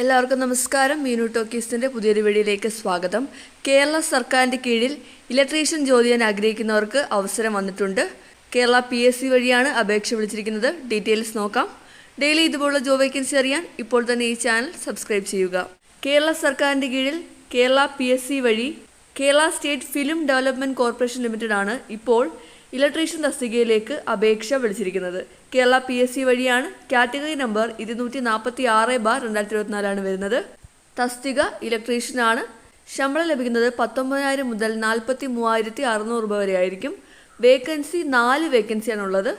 എല്ലാവർക്കും നമസ്കാരം. മീനു ടോക്കീസിന്റെ പുതിയൊരു വീഡിയോയിലേക്ക് സ്വാഗതം. കേരള സർക്കാരിന്റെ കീഴിൽ ഇലക്ട്രീഷ്യൻ ജോലി ചെയ്യാൻ ആഗ്രഹിക്കുന്നവർക്ക് അവസരം വന്നിട്ടുണ്ട്. കേരള പി എസ് സി വഴിയാണ് അപേക്ഷ വിളിച്ചിരിക്കുന്നത്. ഡീറ്റെയിൽസ് നോക്കാം. ഡെയിലി ഇതുപോലുള്ള ജോബ് വേക്കൻസി അറിയാൻ ഇപ്പോൾ തന്നെ ഈ ചാനൽ സബ്സ്ക്രൈബ് ചെയ്യുക. കേരള സർക്കാരിന്റെ കീഴിൽ കേരള പി എസ് സി വഴി Kerala state film development corporation limited ആണ് ഇപ്പോൾ ഇലക്ട്രീഷ്യൻ തസ്തികയിലേക്ക് അപേക്ഷ വിളിച്ചിരിക്കുന്നത്. കേരള പി എസ് സി വഴിയാണ് കാറ്റഗറി നമ്പർ ഇരുന്നൂറ്റി നാൽപ്പത്തി ആറ് ബാർ രണ്ടായിരത്തി ഇരുപത്തിനാലാണ് വരുന്നത്. തസ്തിക ഇലക്ട്രീഷ്യനാണ് ശമ്പളം ലഭിക്കുന്നത് പത്തൊമ്പതിനായിരം മുതൽ നാൽപ്പത്തി മൂവായിരത്തി അറുന്നൂറ് രൂപ വരെ ആയിരിക്കും വേക്കൻസി നാല് വേക്കൻസിയാണുള്ളത്.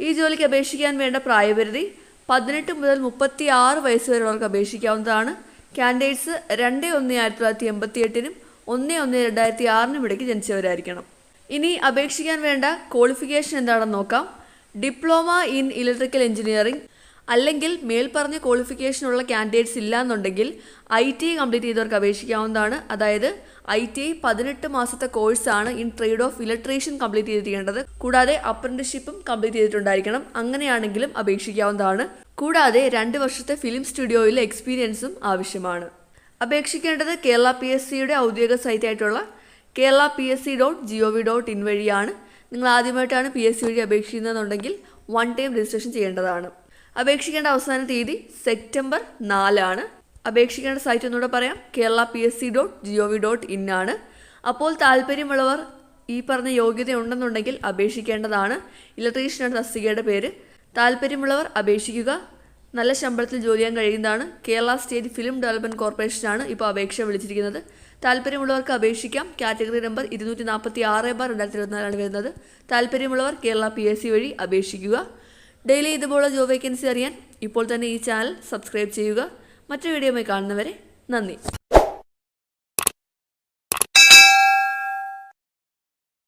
ഈ ജോലിക്ക് അപേക്ഷിക്കാൻ വേണ്ട പ്രായപരിധി പതിനെട്ട് മുതൽ മുപ്പത്തി ആറ് വയസ്സ് വരെയുള്ളവർക്ക് അപേക്ഷിക്കാവുന്നതാണ്. കാൻഡിഡേറ്റ്സ് രണ്ട് ഒന്ന് ആയിരത്തി തൊള്ളായിരത്തി എൺപത്തി എട്ടിനും ഒന്ന് ഒന്ന് രണ്ടായിരത്തി ആറിനും ഇടയ്ക്ക് ജനിച്ചവരായിരിക്കണം. ഇനി അപേക്ഷിക്കാൻ വേണ്ട ക്വാളിഫിക്കേഷൻ എന്താണെന്ന് നോക്കാം. ഡിപ്ലോമ ഇൻ ഇലക്ട്രിക്കൽ എഞ്ചിനീയറിംഗ് അല്ലെങ്കിൽ മേൽപ്പറഞ്ഞ ക്വാളിഫിക്കേഷനുള്ള കാൻഡിഡേറ്റ്സ് ഇല്ല എന്നുണ്ടെങ്കിൽ ഐ ടി ഐ കംപ്ലീറ്റ് ചെയ്തവർക്ക് അപേക്ഷിക്കാവുന്നതാണ്. അതായത് ഐ ടി ഐ പതിനെട്ട് മാസത്തെ കോഴ്സാണ് in trade of electrician complete ചെയ്തിരിക്കേണ്ടത്. കൂടാതെ അപ്രന്റിഷിപ്പും കംപ്ലീറ്റ് ചെയ്തിട്ടുണ്ടായിരിക്കണം. അങ്ങനെയാണെങ്കിലും അപേക്ഷിക്കാവുന്നതാണ്. കൂടാതെ രണ്ട് വർഷത്തെ ഫിലിം സ്റ്റുഡിയോയിലെ എക്സ്പീരിയൻസും ആവശ്യമാണ്. അപേക്ഷിക്കേണ്ടത് കേരള പി എസ് സിയുടെ ഔദ്യോഗിക സൈറ്റായിട്ടുള്ള Kerala P S C dot G O V dot in വഴിയാണ് നിങ്ങൾ ആദ്യമായിട്ടാണ് പി എസ് സി വഴി അപേക്ഷിക്കുന്നതെന്നുണ്ടെങ്കിൽ വൺ ടൈം രജിസ്ട്രേഷൻ ചെയ്യേണ്ടതാണ്. അപേക്ഷിക്കേണ്ട അവസാന തീയതി സെപ്റ്റംബർ നാലാണ്. അപേക്ഷിക്കേണ്ട സൈറ്റ് ഒന്നുകൂടെ പറയാം. Kerala P S C dot G O V dot in ആണ്. അപ്പോൾ താല്പര്യമുള്ളവർ ഈ പറഞ്ഞ യോഗ്യത ഉണ്ടെന്നുണ്ടെങ്കിൽ അപേക്ഷിക്കേണ്ടതാണ് ഇലക്ട്രീഷ്യനാണ് തസ്തികയുടെ പേര്. താല്പര്യമുള്ളവർ അപേക്ഷിക്കുക. നല്ല ശമ്പളത്തിൽ ജോലി ചെയ്യാൻ കഴിയുന്നതാണ്. കേരള സ്റ്റേറ്റ് ഫിലിം ഡെവലപ്മെന്റ് കോർപ്പറേഷനാണ് ഇപ്പോൾ അപേക്ഷ വിളിച്ചിരിക്കുന്നത്. താല്പര്യമുള്ളവർക്ക് അപേക്ഷിക്കാം. കാറ്റഗറി നമ്പർ ഇരുന്നൂറ്റി നാൽപ്പത്തി ആറ് ബാർ രണ്ടായിരത്തി ഇരുപത്തിനാലാണ് വരുന്നത്. താല്പര്യമുള്ളവർ കേരള പി എസ് സി വഴി അപേക്ഷിക്കുക. ഡെയിലി ഇതുപോലുള്ള ജോബ് വേക്കൻസി അറിയാൻ ഇപ്പോൾ തന്നെ ഈ ചാനൽ സബ്സ്ക്രൈബ് ചെയ്യുക. മറ്റു വീഡിയോയുമായി കാണുന്നവരെ നന്ദി.